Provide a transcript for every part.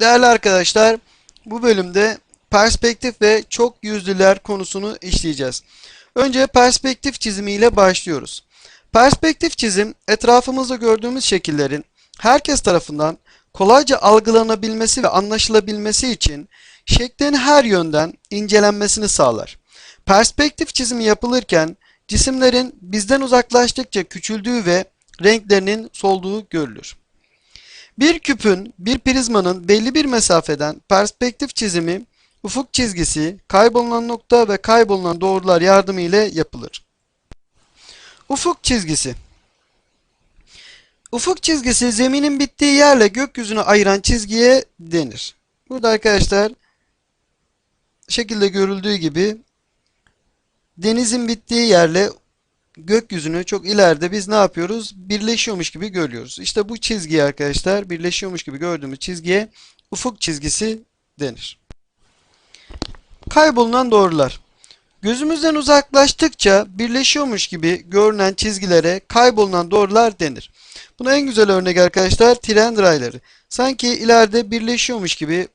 Değerli arkadaşlar, bu bölümde perspektif ve çok yüzlüler konusunu işleyeceğiz. Önce perspektif çizimiyle başlıyoruz. Perspektif çizim, etrafımızda gördüğümüz şekillerin herkes tarafından kolayca algılanabilmesi ve anlaşılabilmesi için şeklin her yönden incelenmesini sağlar. Perspektif çizimi yapılırken cisimlerin bizden uzaklaştıkça küçüldüğü ve renklerinin solduğu görülür. Bir küpün, bir prizmanın belli bir mesafeden perspektif çizimi, ufuk çizgisi, kaybolunan nokta ve kaybolunan doğrular yardımı ile yapılır. Ufuk çizgisi Ufuk çizgisi zeminin bittiği yerle gökyüzünü ayıran çizgiye denir. Burada arkadaşlar şekilde görüldüğü gibi denizin bittiği yerle gökyüzünü çok ileride biz ne yapıyoruz? Birleşiyormuş gibi görüyoruz. İşte bu çizgiye arkadaşlar birleşiyormuş gibi gördüğümüz çizgiye ufuk çizgisi denir. Kaybolunan doğrular. Gözümüzden uzaklaştıkça birleşiyormuş gibi görünen çizgilere kaybolunan doğrular denir. Buna en güzel örnek arkadaşlar tren rayları. Sanki ileride birleşiyormuş gibi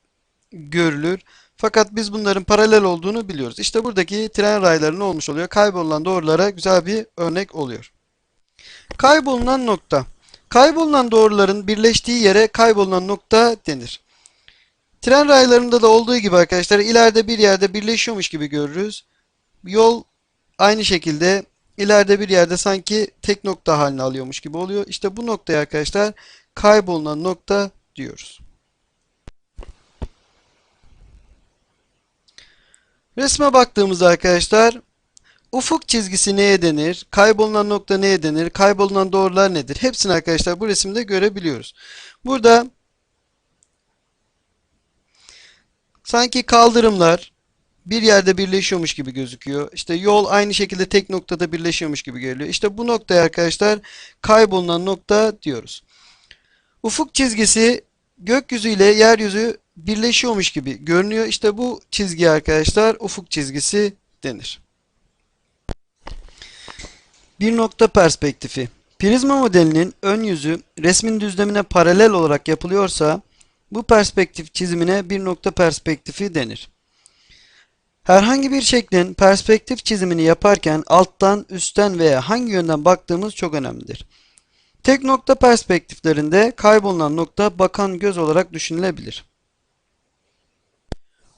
görülür. Fakat biz bunların paralel olduğunu biliyoruz. İşte buradaki tren rayları ne olmuş oluyor? Kaybolunan doğrulara güzel bir örnek oluyor. Kaybolunan nokta. Kaybolunan doğruların birleştiği yere kaybolunan nokta denir. Tren raylarında da olduğu gibi arkadaşlar ileride bir yerde birleşiyormuş gibi görürüz. Yol aynı şekilde ileride bir yerde sanki tek nokta haline alıyormuş gibi oluyor. İşte bu noktaya arkadaşlar kaybolunan nokta diyoruz. Resme baktığımızda arkadaşlar ufuk çizgisi neye denir? Kaybolunan nokta neye denir? Kaybolunan doğrular nedir? Hepsini arkadaşlar bu resimde görebiliyoruz. Burada sanki kaldırımlar bir yerde birleşiyormuş gibi gözüküyor. İşte yol aynı şekilde tek noktada birleşiyormuş gibi görülüyor. İşte bu noktaya arkadaşlar kaybolunan nokta diyoruz. Ufuk çizgisi gökyüzü ile yeryüzü birleşiyormuş gibi görünüyor. İşte bu çizgi arkadaşlar ufuk çizgisi denir. Bir nokta perspektifi. Prizma modelinin ön yüzü resmin düzlemine paralel olarak yapılıyorsa bu perspektif çizimine bir nokta perspektifi denir. Herhangi bir şeklin perspektif çizimini yaparken alttan, üstten veya hangi yönden baktığımız çok önemlidir. Tek nokta perspektiflerinde kaybolunan nokta bakan göz olarak düşünülebilir.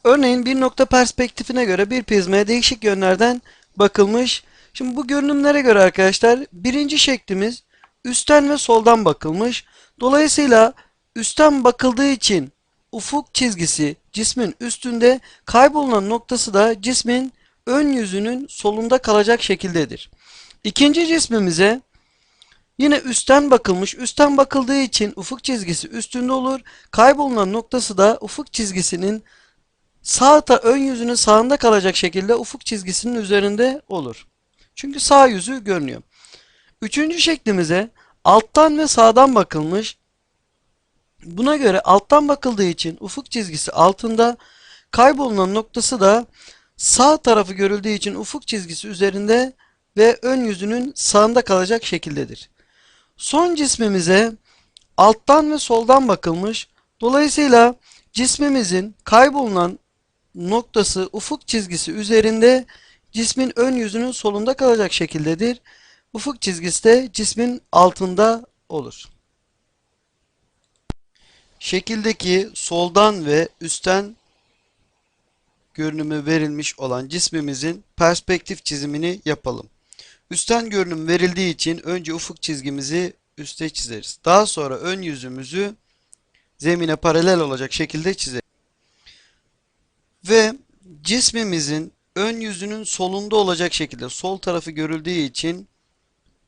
Örneğin bir nokta perspektifine göre bir prizmaya değişik yönlerden bakılmış. Şimdi bu görünümlere göre arkadaşlar birinci şeklimiz üstten ve soldan bakılmış. Dolayısıyla üstten bakıldığı için ufuk çizgisi cismin üstünde kaybolunan noktası da cismin ön yüzünün solunda kalacak şekildedir. İkinci cismimize yine üstten bakılmış. Üstten bakıldığı için ufuk çizgisi üstünde olur. Kaybolunan noktası da ufuk çizgisinin sağ ta ön yüzünün sağında kalacak şekilde ufuk çizgisinin üzerinde olur. Çünkü sağ yüzü görünüyor. Üçüncü şeklimize alttan ve sağdan bakılmış. Buna göre alttan bakıldığı için ufuk çizgisi altında, kaybolunan noktası da sağ tarafı görüldüğü için ufuk çizgisi üzerinde ve ön yüzünün sağında kalacak şekildedir. Son cismimize alttan ve soldan bakılmış. Dolayısıyla cismimizin kaybolunan noktası ufuk çizgisi üzerinde cismin ön yüzünün solunda kalacak şekildedir. Ufuk çizgisi de cismin altında olur. Şekildeki soldan ve üstten görünümü verilmiş olan cismimizin perspektif çizimini yapalım. Üstten görünüm verildiği için önce ufuk çizgimizi üste çizeriz. Daha sonra ön yüzümüzü zemine paralel olacak şekilde çizeriz. Ve cismimizin ön yüzünün solunda olacak şekilde sol tarafı görüldüğü için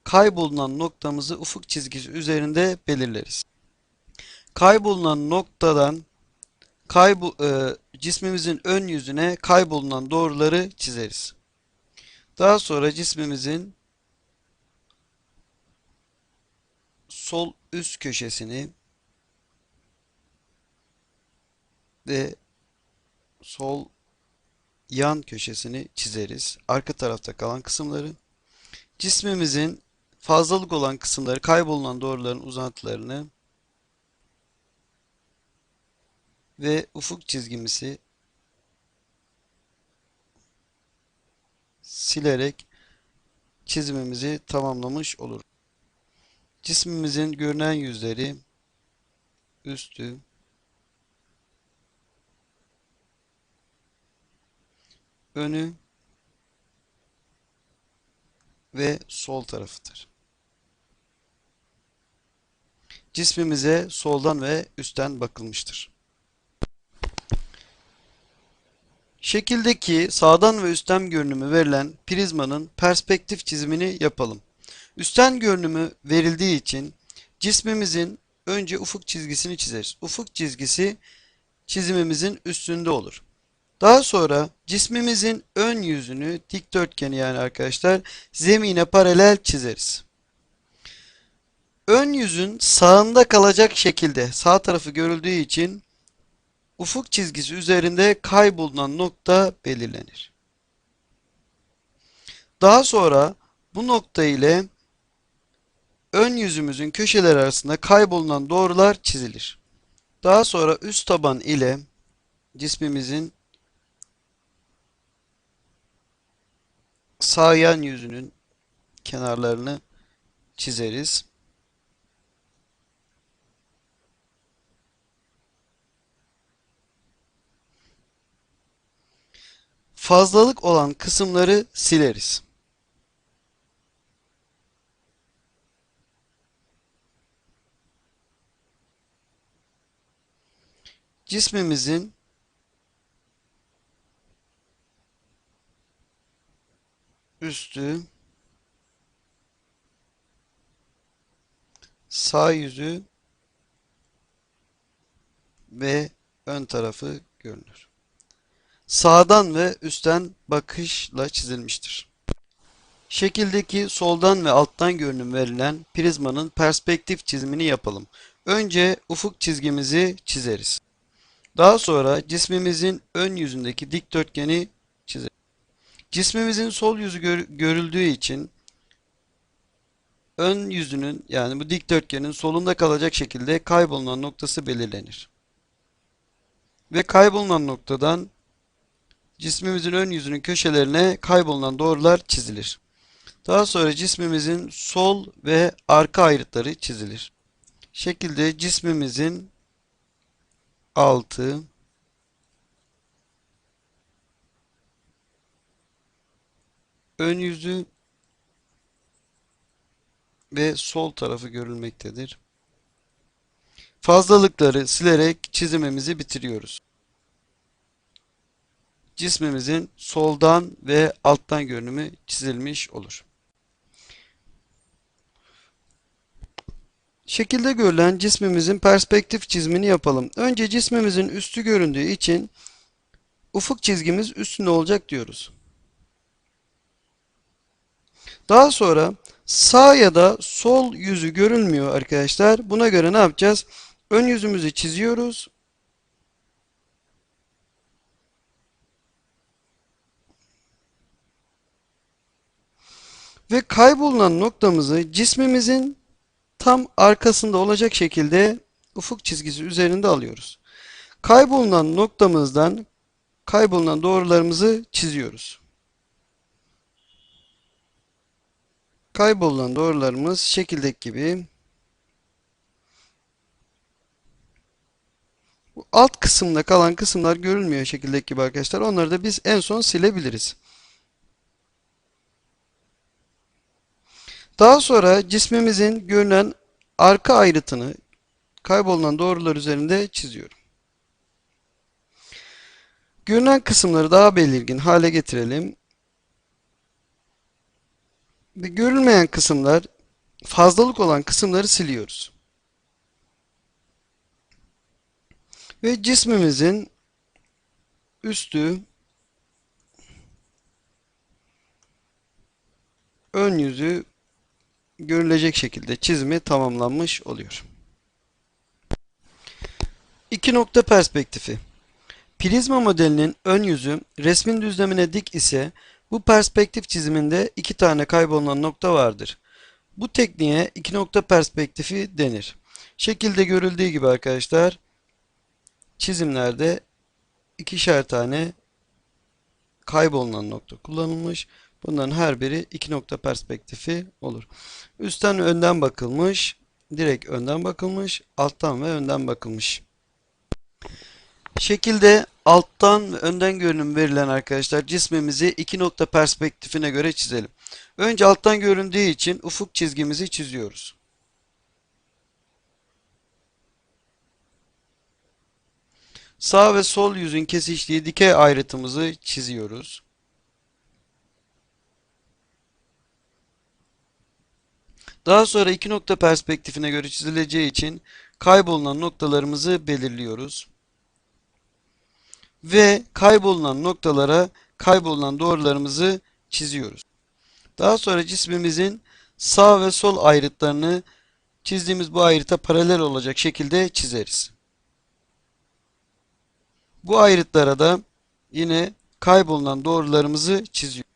kaybolunan noktamızı ufuk çizgisi üzerinde belirleriz. Kaybolunan noktadan kaybol e, cismimizin ön yüzüne kaybolunan doğruları çizeriz. Daha sonra cismimizin sol üst köşesini ve sol yan köşesini çizeriz. Arka tarafta kalan kısımları. Cismimizin fazlalık olan kısımları, kaybolunan doğruların uzantılarını ve ufuk çizgimizi silerek çizimimizi tamamlamış olur. Cismimizin görünen yüzleri üstü, önü ve sol tarafıdır. Cismimize soldan ve üstten bakılmıştır. Şekildeki sağdan ve üstten görünümü verilen prizmanın perspektif çizimini yapalım. Üstten görünümü verildiği için cismimizin önce ufuk çizgisini çizeriz. Ufuk çizgisi çizimimizin üstünde olur. Daha sonra cismimizin ön yüzünü dikdörtgeni yani arkadaşlar zemine paralel çizeriz. Ön yüzün sağında kalacak şekilde sağ tarafı görüldüğü için ufuk çizgisi üzerinde kaybolunan nokta belirlenir. Daha sonra bu nokta ile ön yüzümüzün köşeleri arasında kaybolunan doğrular çizilir. Daha sonra üst taban ile cismimizin sağ yan yüzünün kenarlarını çizeriz. Fazlalık olan kısımları sileriz. Cismimizin üstü sağ yüzü ve ön tarafı görünür. Sağdan ve üstten bakışla çizilmiştir. Şekildeki soldan ve alttan görünüm verilen prizmanın perspektif çizimini yapalım. Önce ufuk çizgimizi çizeriz. Daha sonra cismimizin ön yüzündeki dikdörtgeni. Cismimizin sol yüzü gör görüldüğü için ön yüzünün yani bu dikdörtgenin solunda kalacak şekilde kaybolunan noktası belirlenir. Ve kaybolunan noktadan cismimizin ön yüzünün köşelerine kaybolunan doğrular çizilir. Daha sonra cismimizin sol ve arka ayrıtları çizilir. Şekilde cismimizin altı, ön yüzü ve sol tarafı görülmektedir. Fazlalıkları silerek çizimimizi bitiriyoruz. Cismimizin soldan ve alttan görünümü çizilmiş olur. Şekilde görülen cismimizin perspektif çizimini yapalım. Önce cismimizin üstü göründüğü için ufuk çizgimiz üstünde olacak diyoruz. Daha sonra sağ ya da sol yüzü görünmüyor arkadaşlar. Buna göre ne yapacağız? Ön yüzümüzü çiziyoruz. Ve kaybolunan noktamızı cismimizin tam arkasında olacak şekilde ufuk çizgisi üzerinde alıyoruz. Kaybolunan noktamızdan kaybolunan doğrularımızı çiziyoruz. Kaybolan doğrularımız şekildeki gibi. Bu alt kısımda kalan kısımlar görülmüyor şekildeki gibi arkadaşlar. Onları da biz en son silebiliriz. Daha sonra cismimizin görünen arka ayrıtını kaybolunan doğrular üzerinde çiziyorum. Görünen kısımları daha belirgin hale getirelim. Görülmeyen kısımlar, fazlalık olan kısımları siliyoruz. Ve cismimizin üstü, ön yüzü görülecek şekilde çizimi tamamlanmış oluyor. İki nokta perspektifi. Prizma modelinin ön yüzü resmin düzlemine dik ise bu perspektif çiziminde iki tane kaybolunan nokta vardır. Bu tekniğe iki nokta perspektifi denir. Şekilde görüldüğü gibi arkadaşlar çizimlerde ikişer tane kaybolunan nokta kullanılmış. Bunların her biri iki nokta perspektifi olur. Üstten önden bakılmış, direkt önden bakılmış, alttan ve önden bakılmış. Şekilde alttan ve önden görünüm verilen arkadaşlar cismimizi iki nokta perspektifine göre çizelim. Önce alttan göründüğü için ufuk çizgimizi çiziyoruz. Sağ ve sol yüzün kesiştiği dikey ayrıtımızı çiziyoruz. Daha sonra iki nokta perspektifine göre çizileceği için kaybolunan noktalarımızı belirliyoruz. Ve kaybolunan noktalara kaybolunan doğrularımızı çiziyoruz. Daha sonra cismimizin sağ ve sol ayrıtlarını çizdiğimiz bu ayrıta paralel olacak şekilde çizeriz. Bu ayrıtlara da yine kaybolunan doğrularımızı çiziyoruz.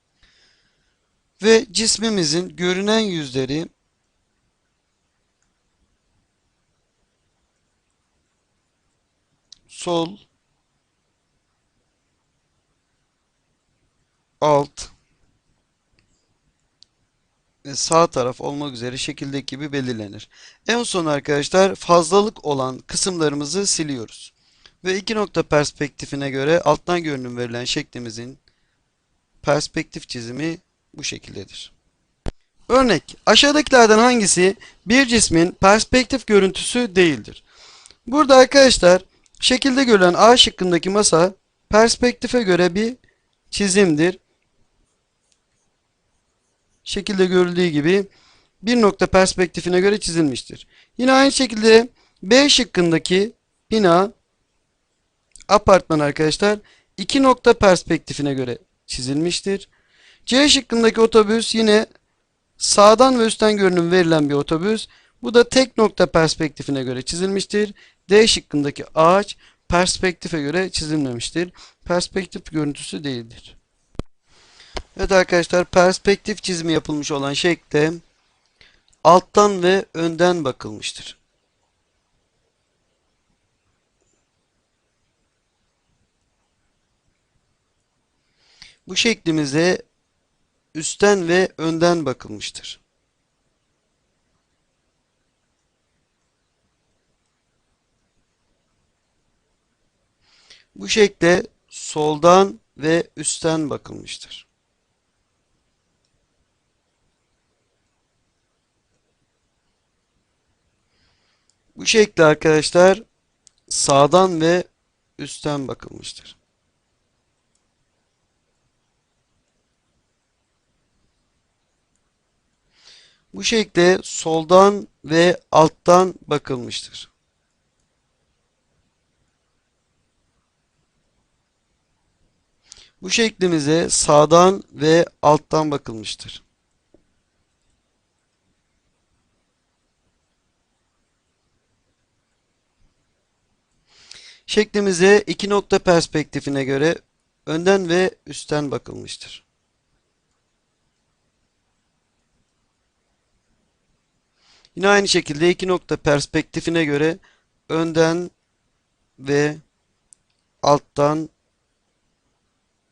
Ve cismimizin görünen yüzleri sol, alt ve sağ taraf olmak üzere şekildeki gibi belirlenir. En son arkadaşlar fazlalık olan kısımlarımızı siliyoruz. Ve iki nokta perspektifine göre alttan görünüm verilen şeklimizin perspektif çizimi bu şekildedir. Örnek, aşağıdakilerden hangisi bir cismin perspektif görüntüsü değildir? Burada arkadaşlar şekilde görülen A şıkkındaki masa perspektife göre bir çizimdir. Şekilde görüldüğü gibi bir nokta perspektifine göre çizilmiştir. Yine aynı şekilde B şıkkındaki bina apartman arkadaşlar iki nokta perspektifine göre çizilmiştir. C şıkkındaki otobüs yine sağdan ve üstten görünüm verilen bir otobüs. Bu da tek nokta perspektifine göre çizilmiştir. D şıkkındaki ağaç perspektife göre çizilmemiştir. Perspektif görüntüsü değildir. Evet arkadaşlar perspektif çizimi yapılmış olan şekle alttan ve önden bakılmıştır. Bu şeklimize üstten ve önden bakılmıştır. Bu şekle soldan ve üstten bakılmıştır. Bu şekle arkadaşlar sağdan ve üstten bakılmıştır. Bu şekle soldan ve alttan bakılmıştır. Bu şeklimize sağdan ve alttan bakılmıştır. Şeklimize iki nokta perspektifine göre önden ve üstten bakılmıştır. Yine aynı şekilde iki nokta perspektifine göre önden ve alttan